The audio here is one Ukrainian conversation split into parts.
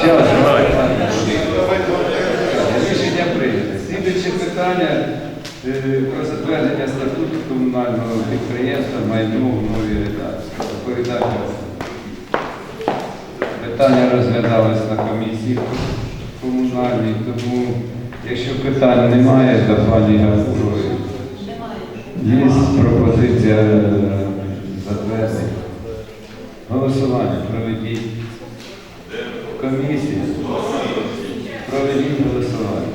Щас, Рішення прийнято. Слідуюче питання е, про затвердження статуту комунального підприємства майно в новій. Питання розглядалось на комісії комунальній, тому якщо питань немає, до пані Гавурової є пропозиція е, затвердити. Голосування проведіть. Комісія. Проведіть голосування.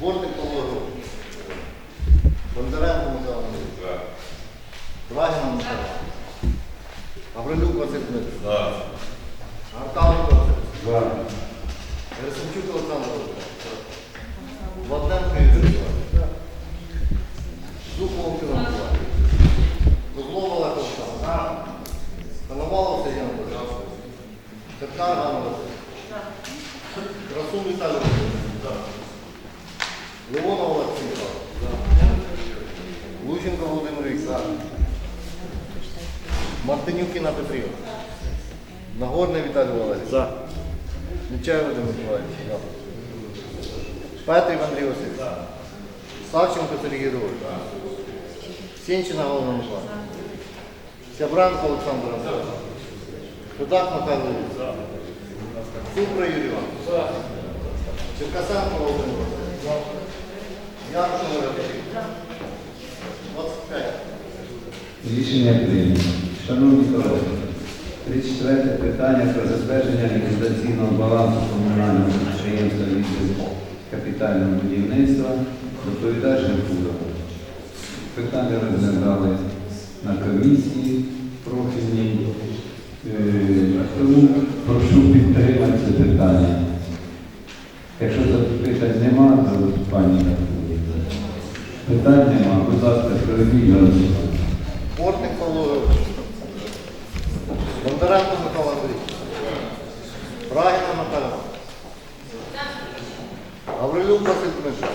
Бортник Павло. Бондаренко Михайло Андрійович. Брагіна Михайло. Гаврилюк Василь Дмитрович. Гарталенко Василь. За. Герасимчук Олександр Володимирович. Владенко Ігор Іванович. Зубов Антон Миколаївич. Козлов Олег Олександрович. Коновалов Сергій Анатолійович. Церкар Ганна Васильович. Красун Віталій Володимирович. Леонов Олексій Михайлович. Лущенко Володимир Вікторович. Мартинюк Інна Петрівна. Нагорний Віталій Валерійович. За. Нечаєв Вадим Миколаївич. За. Петрів Андрій Васильович. Савченко Сергій Григорович. Сінчина Галина Миколаївна. Сябранко Олександр Анатолійович. Федак Михайло Юрійович. Супра Юрій Іванович. Черкасенко Володимир Васильович. Валерій. 25. Рішення прийнято. Шановні колеги, 34 питання про затвердження ліквідаційного балансу комунального підприємства відділу капітального будівництва. Доповідач Геркулов. Питання розглядали на комісії профільній. Е, Тому прошу підтримати це питання. Якщо запитань нема, то пані Геркулов. Питань нема. Будь ласка, проведіть голосування. Бортник Павло Григорович. Бондаренко Михайло Андрійович. Брагіна Наталя. Гаврилюк Василь Дмитрович.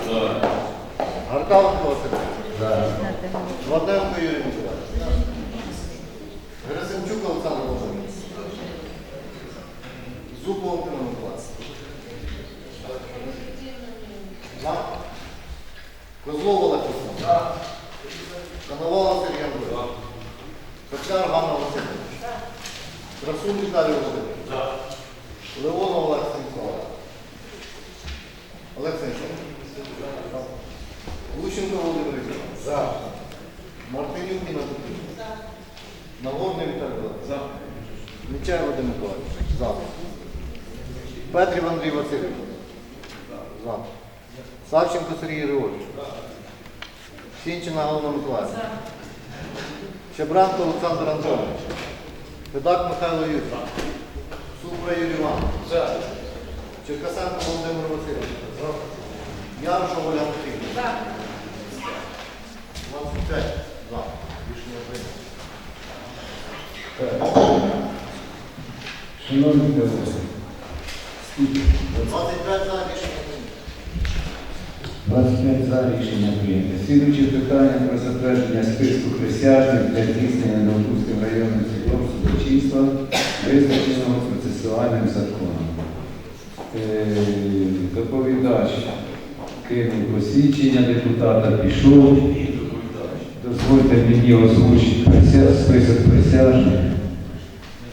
Гарталенко Василь. Владенко Юрій Миколаївич. Герасимчук Олександр Володимирович. Зубов Антон Миколаївич. За. Козлов Олег Олександрович. Коновала Сергій Анатолійович. Коцяр Ганна Васильович. Красун Віталій Володимирович. Леонов Олег Станіславович. Олег Станіславович. Лущенко Володимир Вікторович. За. Мартинюк Ніна Петрівна. Нагорний Віталій Володимирович. За. Нечай Вадим Миколаївич. За. Петрів Андрій Васильович. За. Савченко Сергій Григорович. Сінчина Галина Миколаївна. Щебранко Олександр Антонович. Федак Михайло Юрійович. Супра Юрій Іванович. Черкасенко Володимир Васильович. Ярошов Оля Петрівна. 25. За. Рішення прийнято. Шановні колеги, 25 за рішення. 25 за рішення прийнято. Слідуюче питання про затвердження списку присяжних для здійснення Новгузьким районним судом судочинства, визначеного процесуальним законом. Е, Доповідач кинув посвідчення депутата, пішов. Дозвольте мені озвучити список присяжних.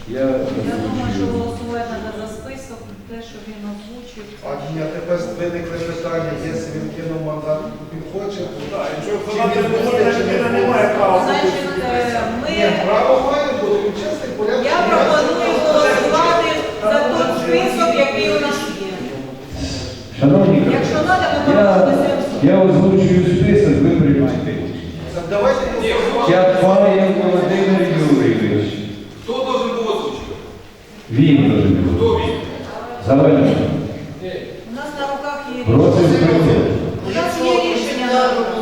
Я Я озвучую. голосувати треба за список, те, що він озвучив. А ні, а тепер виникли питання, якщо він кинув мандат, він хоче, то так. Якщо людина не має права Значить, е, Ні, ми, право має бути, він чесний порядок. я пропоную голосувати за той список, який у нас є. Шановні колеги, Якщо треба, ми я, пропустимо. я озвучую список, ви приймайте. Так Давайте голосувати. Чапаєв Володимир Савельич. У нас на руках є Просить прийти. У нас є рішення на руках.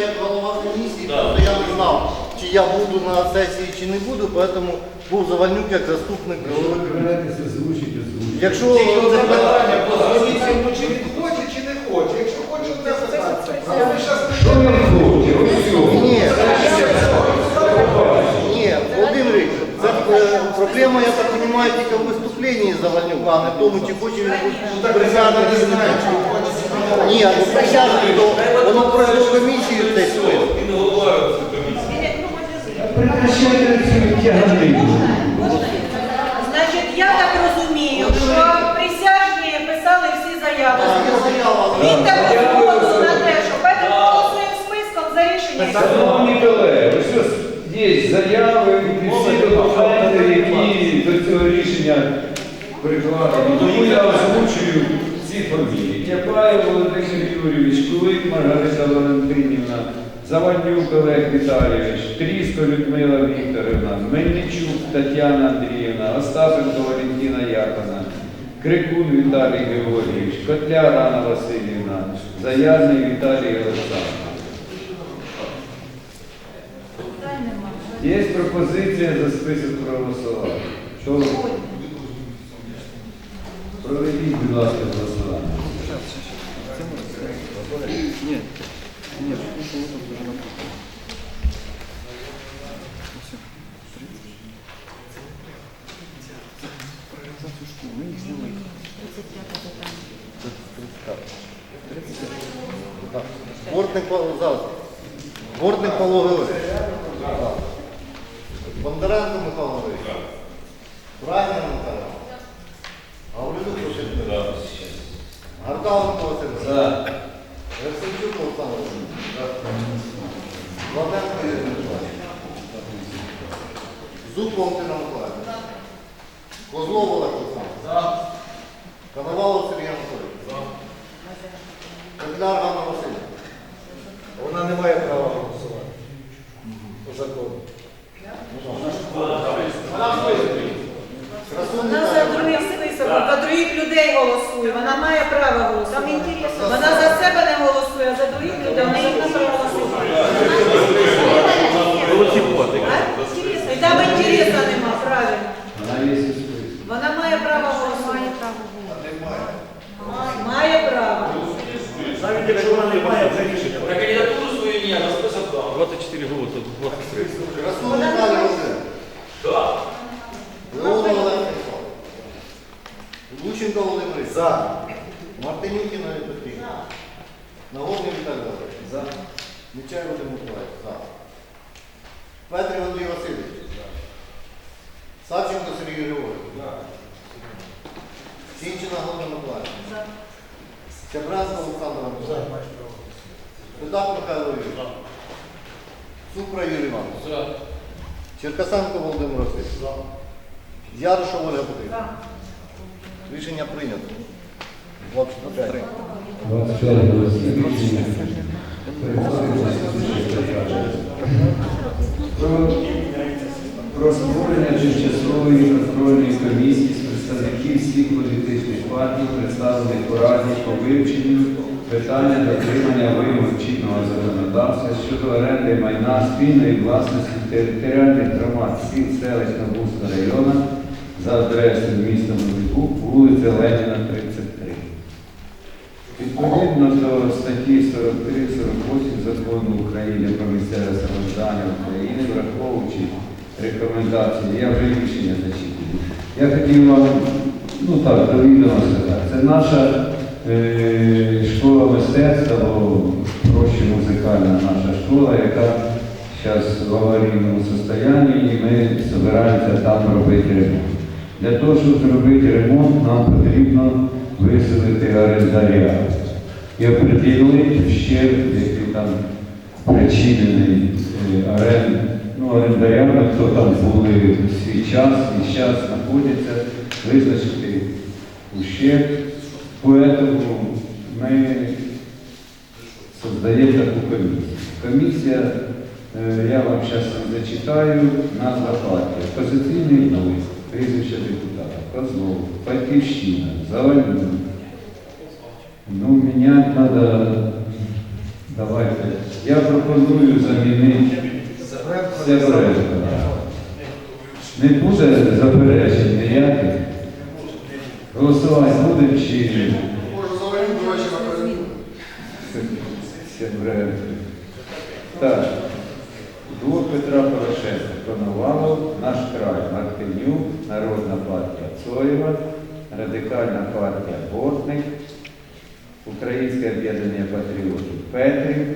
Я голова комісії, тобто я не знав, чи я буду на сесії, чи не буду, поэтому був Завальнюк як заступник голови. Вибираєтеся, звучите, звучите. Якщо Тільки це одне питання по чи він хоче, чи не хоче. Якщо хоче, то це Що він хоче? Ось Ні. Ні, Володимир Вікторович, е, проблема, я так питання. Завальнюка, а не в тому, чи хоче він бути присяжний, чи не хоче. Ні, або присяжний, то воно пройшло комісію список. Він голова комісії. Прекращайте цю тяганину. Значить, я так розумію, що присяжні писали всі заяви. Він так розповідав на те, що поэтому голосуємо списком за рішення. Шановні колеги, ось ось є заяви рішення прикладені. Тому я озвучую ці фамілії. Кяпаєв Володимир Юрійович, Кулик Маргарита Валентинівна, Заваднюк Олег Віталійович, Тріско Людмила Вікторівна, Мельничук Тетяна Андріївна, Остапенко Валентина Яковна, Крикун Віталій Георгійович, Котляр Анна Васильівна, Заязний Віталій Олександрович. Є пропозиція за список проголосувати. Проведіть, будь ласка, голосування. Бортник Павло. Бортник Павло Георгійович. Бондаренко Михайло. Брагін Михайло. Гаврилюк Василь. Гарталенко Василь. За. Рексенчук Олександр. Володимирович. Владенко Юрій Миколаївич. Зуб Валентина Миколаївна. Козлов Олег Олександрович. Коновалов Сергій Анатолійович. Козляр Ганна Васильівна. Вона не має права голосувати. По закону. Красун Вона за других список, за других людей голосує, вона має право голосувати. Вона за себе не голосує, а за других людей вона не право голосувати. А? І там інтересу нема, правильно. Вона є у списку. Вона має право голосувати. Має право. Навіть якщо вона не має, вже рішення. На кандидатуру свою ні, на список дав. 24 года, тут 23. Красун Віталій Васильович. Так. Леонов Олег Михайлович. Лученко Володимир Ігорович. За. Мартинюкіна Петрівна. Нагорний Віталій Васильович. За. Нечай Володимир Миколаївич. За. Петрів Андрій Васильович. Савченко Сергій Григорович. Сінчина Галина Миколаївна. Чабранська Олександра Миколаївна. Рудак Михайло Юрійович. Супра Юрій Іванович. Черкасенко Володимир Васильович. Ярошов Ольга Петрівна. Рішення прийнято. 23. 25 голосів. Про, створення тимчасової контрольної комісії з представників всіх політичних партій, представлених у по вивченню питання дотримання вимог чинного законодавства щодо оренди майна спільної власності територіальних громад сіл селищ Набузького району за адресою міста Новику, вулиця Леніна, 33. Відповідно до статті 43-48 закону України про місцеве самоврядування України, враховуючи рекомендації, я вже рішення зачитую. Я хотів вам, ну так, до відома сказати, це наша е, школа мистецтва, проще музикальна наша школа, яка зараз в аварійному стані, і ми збираємося там робити ремонт. Для того, щоб зробити ремонт, нам потрібно виселити орендаря і определити ще, який там причинений е, орен, ну, орендарями, хто там були свій час і зараз знаходяться, визначити ущерб. Поэтому ми создаємо таку комісію. Комісія, е, я вам зараз зачитаю, назва партії. Позиційний блок, прізвище депутата, Козлов, Батьківщина, Завальнюк, Ну, менять надо, давайте. Я пропоную замінити Северенко. Не буде заперечень ніяких. Голосувати будемо чи ні? Так. Блок Петра Порошенка, Коновалов, Наш край, Мартинюк, Народна партія Цоєва, Радикальна партія Бортник, Українське об'єднання патріотів Петрів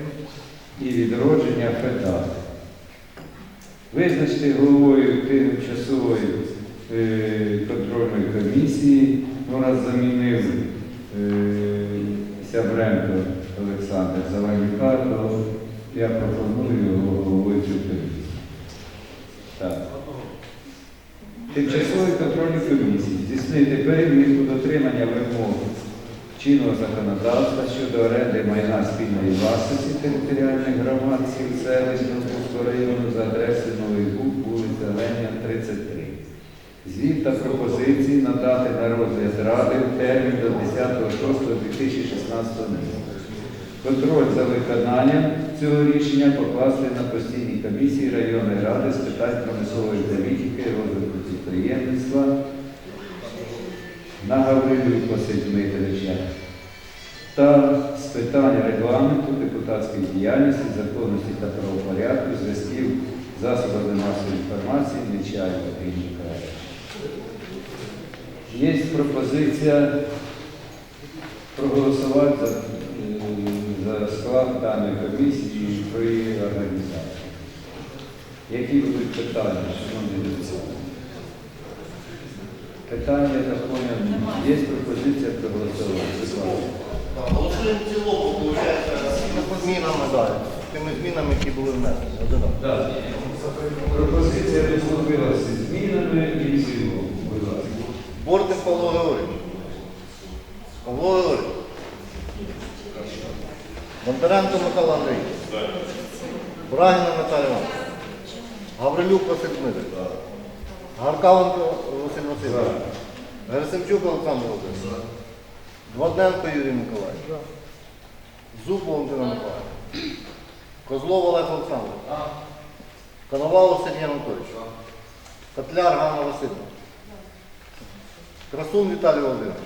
і відродження ФЕДА. Визначити головою тимчасової е, контрольної комісії, ну раз замінив е, Сябренко Олександр Заванюка, то я пропоную його головою цю комісію. Так. Тимчасової контрольної комісії здійснити перевірку дотримання вимог чинного законодавства щодо оренди майна спільної власності територіальних громад сіл селищ Донбаського району за адресою Новий Бук, вулиця Леніна, 33. Звіт та пропозиції надати на розгляд Ради в термін до 10.06.2016 року. Контроль за виконанням цього рішення покласти на постійній комісії районної ради з питань промислової політики, розвитку підприємництва на Гаврилюк Василь Дмитровича та з питань регламенту, депутатської діяльності, законності та правопорядку, зв'язків засобами масової інформації Нечаєва Миколаївич. Є пропозиція проголосувати за, е, за склад даної комісії про її організацію. Які будуть питання, шановні депутати? Питання, так є пропозиція проголосувати. Голосуємо в цілому, виходить, з змінами далі. Тими змінами, які були внесені. Пропозиція виступила змінами і в цілому. Будь ласка. Бортник Павло Георгійович. Павло Георгійович. Бондаренко Михайло Андрійович. Брагіна Наталія Івановна. Гаврилюк Василь Дмитрович. Гаркаленко Василь Васильович. Герасимчук Олександр Володимирович. Гварденко Юрій Миколаївич. Зуб Валентина Миколаївна. Козлов Олег Олександрович. Коновалов Сергій Анатолійович. Котляр Ганна Васильівна. Красун Віталій Володимирович.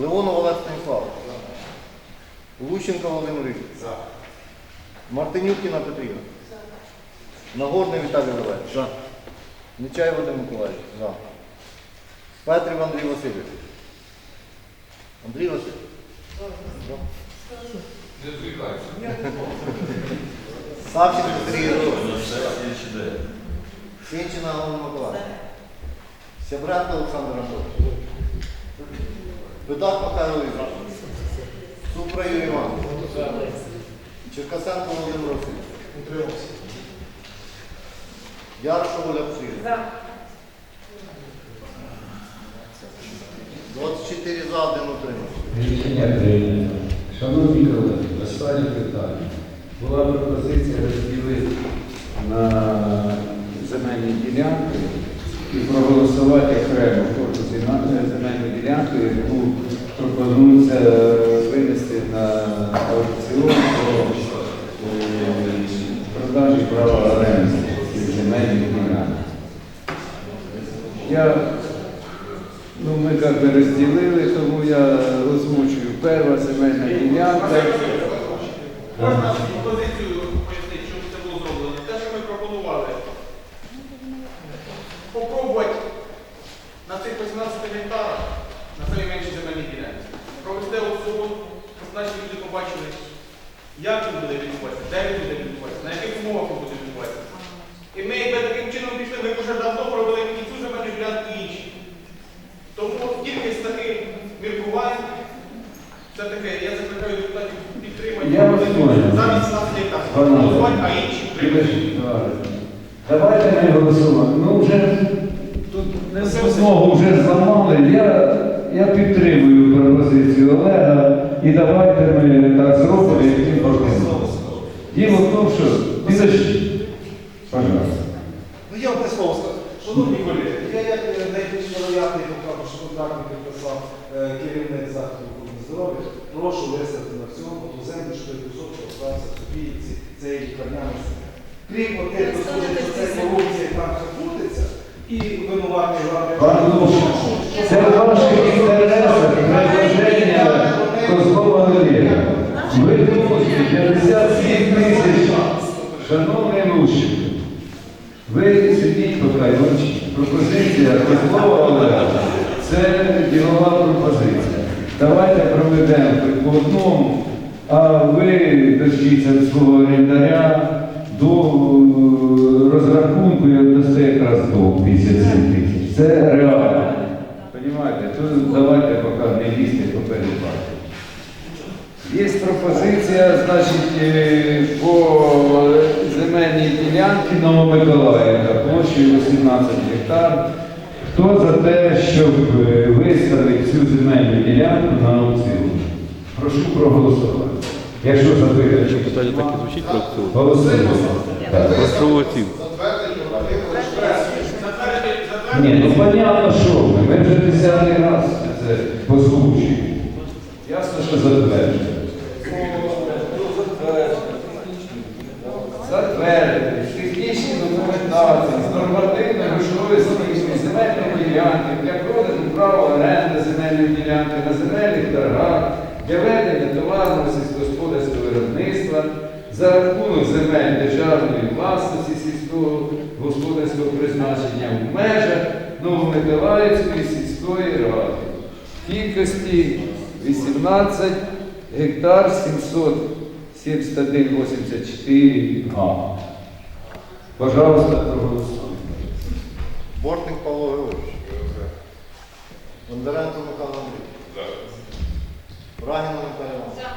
Леонов Олег Станіславович. Лущенко Володимир Вікторович. Мартинюк Інна Петрівна. Нагорний Віталій Валерійович. Нечай Вадим Миколаївич. За. Петрів Андрій Васильович. Андрій Васильович. Савченко Сергій Григорович. Сінчина Галина Миколаївна. Сябренко Олександр Анатолійович. Видак Михайло Вікторович. Супра Юрій Іванович. Черкасенко Володимир Васильович. Яроша Оля Псилівна. За. 24 за, 1 утримався. Рішення прийнято. Шановні колеги, останнє питання. Була пропозиція розділити на земельні ділянки і проголосувати окремо кожну земельну ділянку, яку пропонується винести на аукціон по е, продажі права оренди земельних ділянок. Я Ну, ми як би розділили, тому я озвучую перша земельна ділянка. Можна пропозицію пояснити, чому це було зроблено? Те, що ми пропонували. Попробувати на цих 18 гектарах, на самій меншій земельній провести щоб наші люди побачили, як він буде відбуватися, де він буде відбуватися, на яких умовах він буде відбуватися. І ми якби таким чином пішли, ми вже давно пробили і цю земельну ділянку і інші. Тому тільки з таких міркувань, це таке, я закликаю депутатів підтримати. Я вас понял. Замість нас не так. Голосувати, а інші підтримати. Давайте не голосувати. Ну вже тут не знову вже зламали. Я, я підтримую пропозицію Олега і давайте ми так зробимо. Діло в тому, що підожди. Пожалуйста. Ну я одне слово скажу. Шановні колеги, я як е, найбільш вероятний покажу, що контракт підписав е, керівник закладу охорони здоров'я, прошу виставити на всьому ту землю, що той кусок, що остався собі ці- цей лікарняний сім'я. Крім отих, хто скажуть, що це корупція і там все крутиться, і. Пане Лучин, це в ваших інтересах предложення Козлова Олега. Ви думаєте, 57 тисяч, шановний Лучин, ви мовчіть. пропозиція Козлова Олега, це давайте проведемо по одному, а ви дождіться свого орендаря до е, розрахунку і дасте якраз до 57 тисяч. Це реально. Понімаєте? Тут давайте поки не лізьте поперед вас. Є пропозиція, значить, е, по земельній ділянці Новомиколаївка, площею 18 гектар. Хто за те, щоб е, виставити цю земельну ділянку на аукціон? Прошу проголосувати. Якщо запитати, Питання так і звучить про аукціон. голосуємо. Так. Про аукціон. Ні, ну понятно, що ми. Ми вже десятий раз це послухаємо. Ясно, що затверджуємо. Технічні документації, з нормативної грошової оцінки земельної ділянки для продажу права оренди земельної ділянки на земельних торгах для ведення товарного сільськогосподарського виробництва за рахунок земель державної власності сільського господарського призначення в межах Новомиколаївської сільської ради. Кількості 18 гектар 771,84 га. Пожалуйста, проголосуйте. Бортник Павло Григорович. Бондаренко Михайло Андрійович. Брагіна Наталія Іванівна.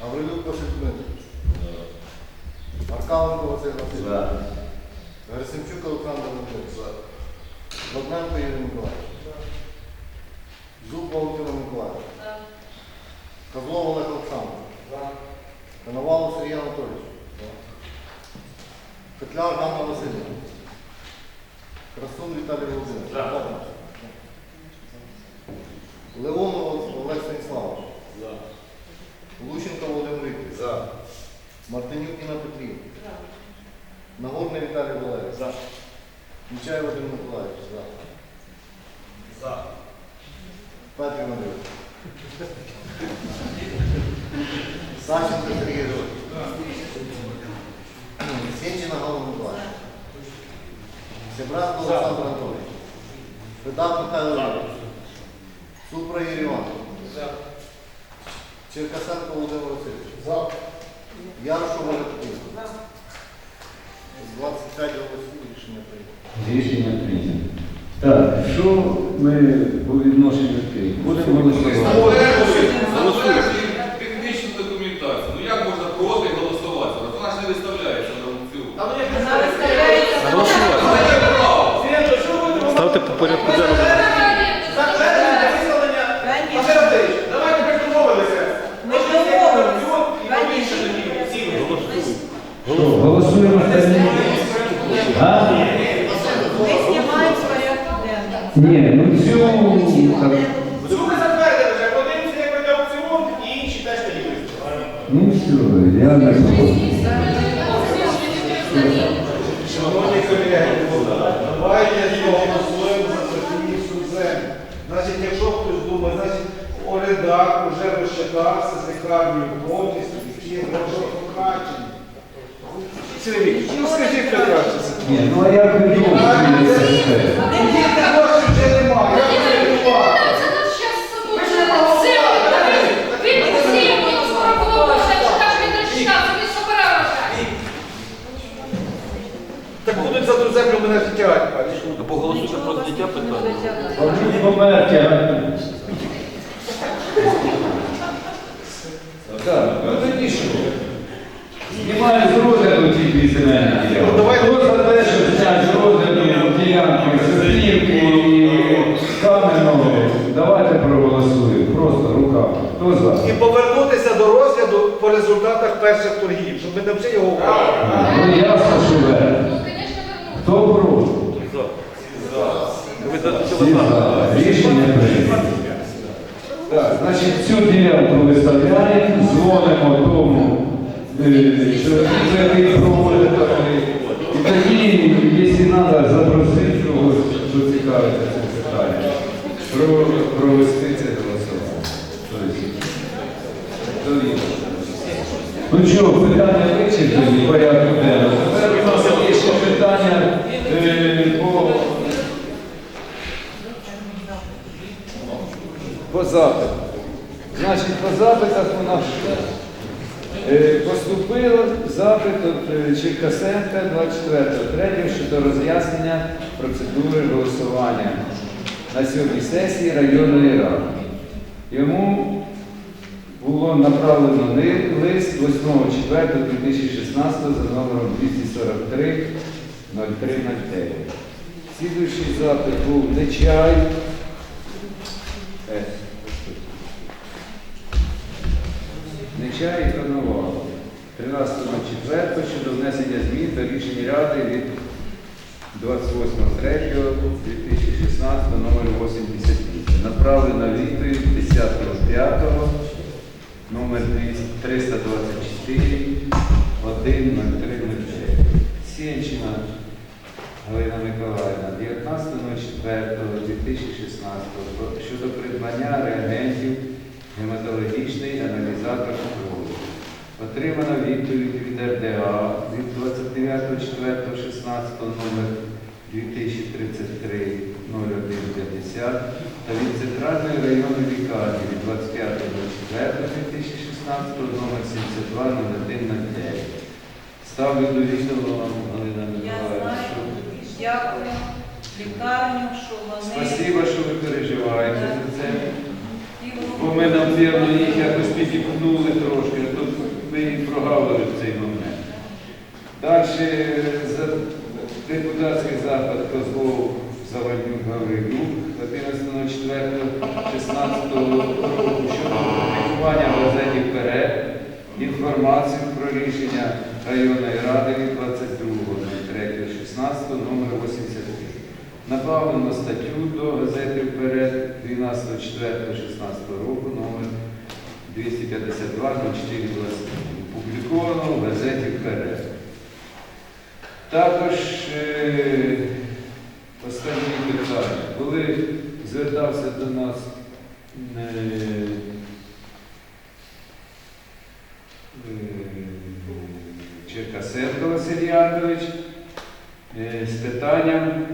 Гаврилюк Василь Дмитрович. Маркаленко Василь Васильович. Герасимчук Олександр Дмитрович. Лобненко Юрій Миколаївич. Зуб Валентина Миколаївна. Козлов Олег Олександрович. Коновалов Сергій Анатолійович. Петляр Ганна Васильівна. Красун Віталій Володимирович. Леонов Олег Станіславович. Лущенко Володимир Вікторович. Мартинюк Інна Петрівна. Нагорний Віталій Валерійович. Нечай Вадим Миколаївич. Петрий Андрійович. Саченко Сергій Григорович. Сенчина Галина Миколаївна. Себранко Олександр Анатолійович. Педак Михайло Іванович. Супра Юрій Іванович. Черкасенко Володимир Васильович. Ярошов Олег Петрівна. З 25 голосів рішення прийнято. Рішення прийнято. Так, що ми по відношенню до Києва? Будемо голосувати документацію. Ну як можна проти голосувати? Вона ж не виставляється на аукціон. Вона виставляється на Голосувати. Це право. Свято, що ви думаєте? Ставте по порядку денному. Затвердження виставлення. Конечно. Василь Андрійович, давайте ми домовилися. Ми домовилися. І побільше тоді ціну. Що, голосуємо за нього? А? Ми знімаємо з порядку денного. Ні, ну цю... Цю ми затвердили вже, подивимося, як буде аукціон, і інші теж тоді. Ну все, я не. Шановні колеги, давайте голосуємо за Софіївську землю. Значить, якщо думає, значить Орендар вже розчитався з лікарнею повністю, які гроші покрачені. Сергій ну скажіть хто краще. Ні, ну а як ви думаєте, це все? Діти гроші вже немає, як це рятувати? Так будуть за ту землю мене життя. Ну, Поголосуйте про зняття питання. Померті. Так, ну тоді що? Знімаю з розгляду ці дві земельні ділянки. Давай. Хто за те, щоб зняти з розгляду ділянки Софіївки і Кам'яного, давайте проголосуємо. Просто руками. Хто за? І повернутися до розгляду по результатах перших торгів, щоб ми не вже його вкрали. Ну ясно, що ви. Хто проти? Всі за. Рішення прийнято. Так, значить, цю ділянку виставляємо, дзвонимо тому, е, що який проводить. І тоді, якщо треба, запросити когось, хто цікавиться цим питанням, про, провести це голосування. Ну що, питання вичерпані, порядку денного. Тепер у нас є ще питання е, по, по запит. Значить, по запитах у нас е, поступило запит від е, Черкасенка 24.3 щодо роз'яснення процедури голосування на сьогодні сесії районної ради. Йому було направлено ли- лист 8.4.2016 за номером 243 0309. Слідуючий запит був Нечай. Рішення Ради від 28.03.2016 номер 88. Направлено відповідь 10.05 номер 324 10309. Сєнчина Галина Миколаївна 19.04.2016 щодо придбання реагентів гематологічний аналізатор крові. Отримана відповідь від РДА від 29.04.16 номер 2033 0150 та від Центральної районної лікарні від 25.04.2016 номер 72 0109. Ставлю до відома Галина Я Миколаївна. дякую лікарню, що вони Спасибо, що ви переживаєте за це. Бо ми, нам напевно, їх якось підіпнули трошки, а то ми їх прогавили в цей момент. Далі депутатський запит Козлов Завальнюк Гаврилюк 11.04.16 року щодо публікування в газеті «Вперед» інформацію про рішення районної ради від 22.03.16 номер 83. Направлено статтю до газети «Вперед» 12.04.16 року номер 252 Опубліковано в газеті «Вперед». Також е, останні питання. Коли звертався до нас е, е, Черкасенко Василь Якович з питанням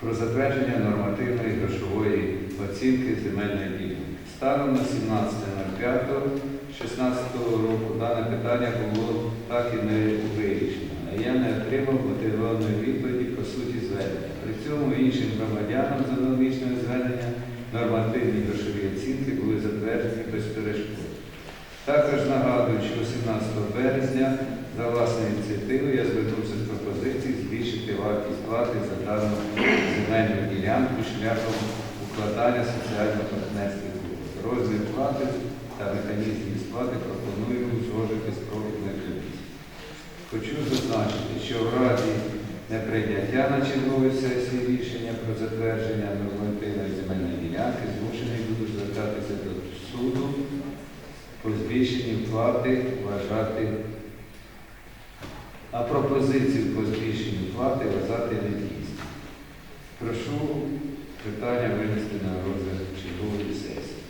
про затвердження нормативної грошової оцінки земельної ділянки. Станом на 17.05.16 року дане питання було так і не вирішено, я не отримав мотивованої відповіді по суті звернення. При цьому іншим громадянам з аналогічного звернення нормативні грошові оцінки були затверджені без перешкод. Також нагадую, що 18 березня за власною ініціативою я звернувся з пропозицією збільшити вартість плати за дану земельну ділянку шляхом укладання соціально-партнерських угод. Розмір плати та механізм сплати пропоную узгодити з профільною. Хочу зазначити, що в разі неприйняття на черговій сесії рішення про затвердження нормативної земельної ділянки змушений буду звертатися до суду по збільшенню плати вважати, а пропозицію по збільшенню плати вважати недійсною. Прошу питання винести на розгляд чергової сесії.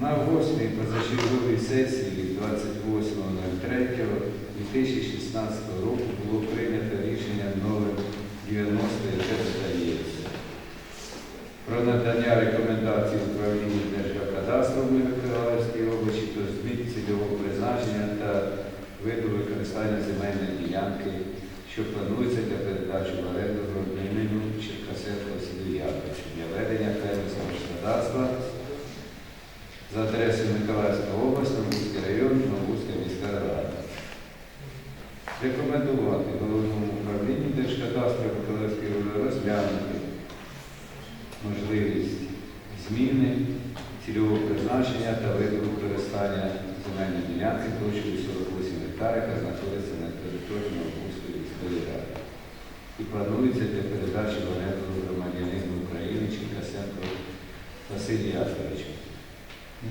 На восьмій позачерговій сесії 28.03.2016 року було прийнято рішення номер 90, яке задається про надання рекомендацій управління Держгеокадастру Миколаївській області до змін цільового призначення та виду використання земельної ділянки, що планується для передачі в оренду громадянину Черкасенко Василю для ведення фермерського господарства за адресою Миколаївська область, Новгузький район, Новгузька міська рада. Рекомендувати головному управлінню Держкадастру Миколаївської області розглянути можливість зміни цільового призначення та виду використання земельної ділянки площею 48 гектарів, яка знаходиться на території Новгузької міської ради. І планується для передачі в оренду громадянину України Черкасенко Василію Яковичу.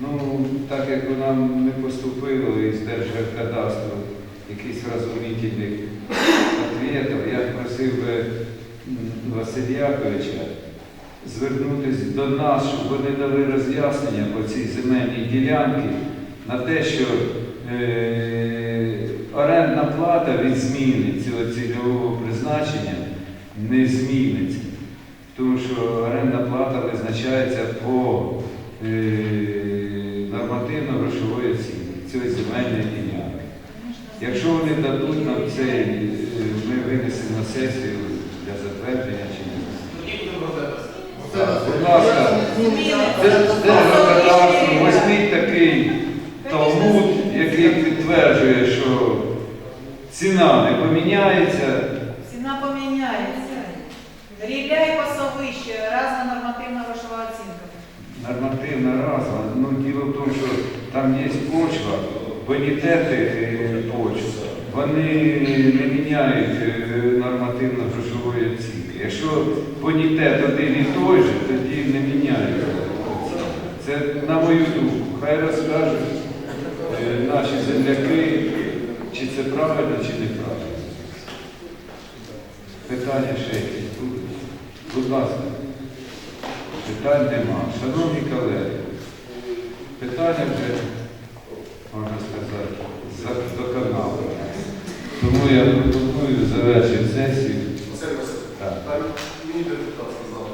Ну, так як нам не поступило із Держгеокадастру якийсь розумітельних відповідів, я просив би м, Василя Яковича звернутися до нас, щоб вони дали роз'яснення по цій земельній ділянці на те, що е, орендна плата від зміни цього цільового призначення не зміниться. Тому що орендна плата визначається по е, нормативно-грошової оцінці цієї земельної ділянки. Якщо вони дадуть нам це, е, ми винесемо сесію для затвердження чи ні. Будь ласка, держгосподарство візьміть такий талмуд, який підтверджує, що ціна не поміняється. Ціна поміняється. Рілля і пасовище, разна нормативна грошова оцінка. Нормативна разова. Ну, діло в тому, що там є почва, бонітети е, почв, вони не міняють е, нормативно-грошової оцінки. Якщо бонітет один і той же, тоді не міняють. Це на мою думку. Хай розкажуть е, наші земляки, чи це правильно, чи неправильно. Питання ще будуть? Будь ласка. Питань нема. Шановні колеги, питання вже, можна сказати, за- доконали. Тому я пропоную завершити сесію. Так. мені депутат сказав,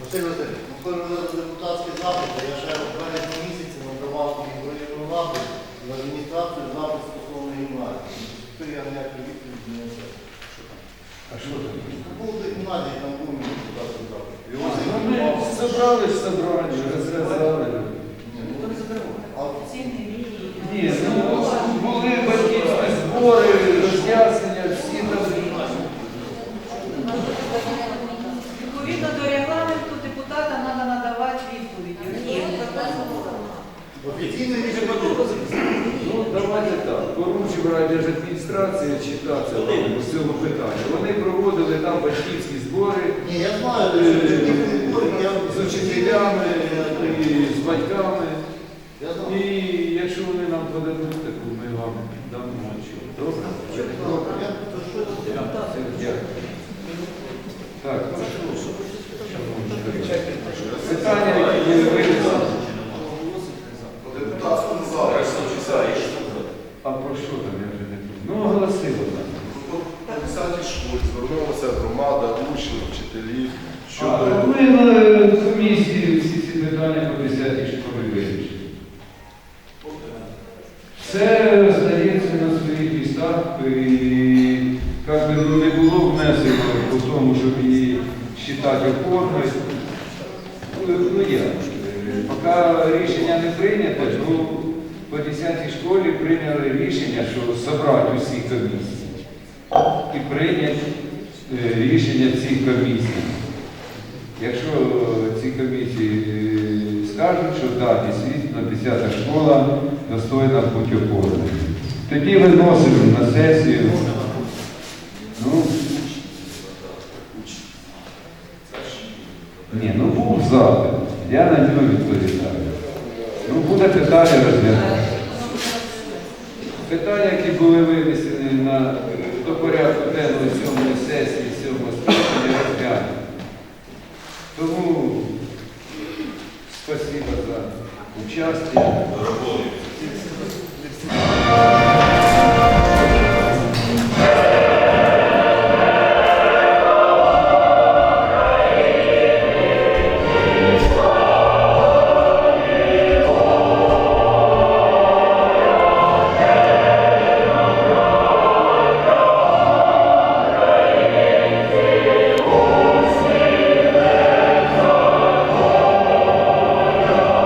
Василь Васильович, ну депутатські запити, я ще в березні місяці надавав Ігорівну раду в адміністрацію запит стосовно гімназії. Тепер я не знаю. А що там? По поводу гімназії, там був мій депутатський Собрались, Його Ну, зігнував. Ми зібрались, зібрали, розв'язали. А Оцінний Ні, ну були батьківські збори, роз'яснення, всі там. Відповідно до регламенту депутатам треба надавати відповіді. Ні, офіційне рішення. Ну, давайте так. Поручив райдержадміністрації читатися з цього питання. Вони проводили там батьківські збори Ні, я знаю, е, я з учителями, і з батьками. Я знаю. І якщо вони нам подадуть таку, ми вам дамо. Добре? Я то що Все, Дякую. Так, питання, які були винесені. депутатському залі. А про що там я вже не пам'ятаю? Ну, оголосили там. В 10 школі звернулася громада, учні, вчителі А, щодо Ми на комісії всі ці питання по 10 школи вирішили. Все здається на своїх містах і як би ну, не було внесено по тому, щоб її вважати опорною. Ну, ну як? Е, Поки рішення не прийнято, ну по 10 школі прийняли рішення, що зібрати усі комісії і прийняти е, рішення цих комісій. Якщо ці комісії е, скажуть, що так, дійсно 10 школа достойна бути опорною, тоді виносимо на сесію. Ну, ні, ну був запит, я на нього відповідаю. Ну, буде питання розглядати. Питання, які були винесені на, до порядку денної сьомої сесії, сьомого скликання, розглянути. Тому спасибо за участь.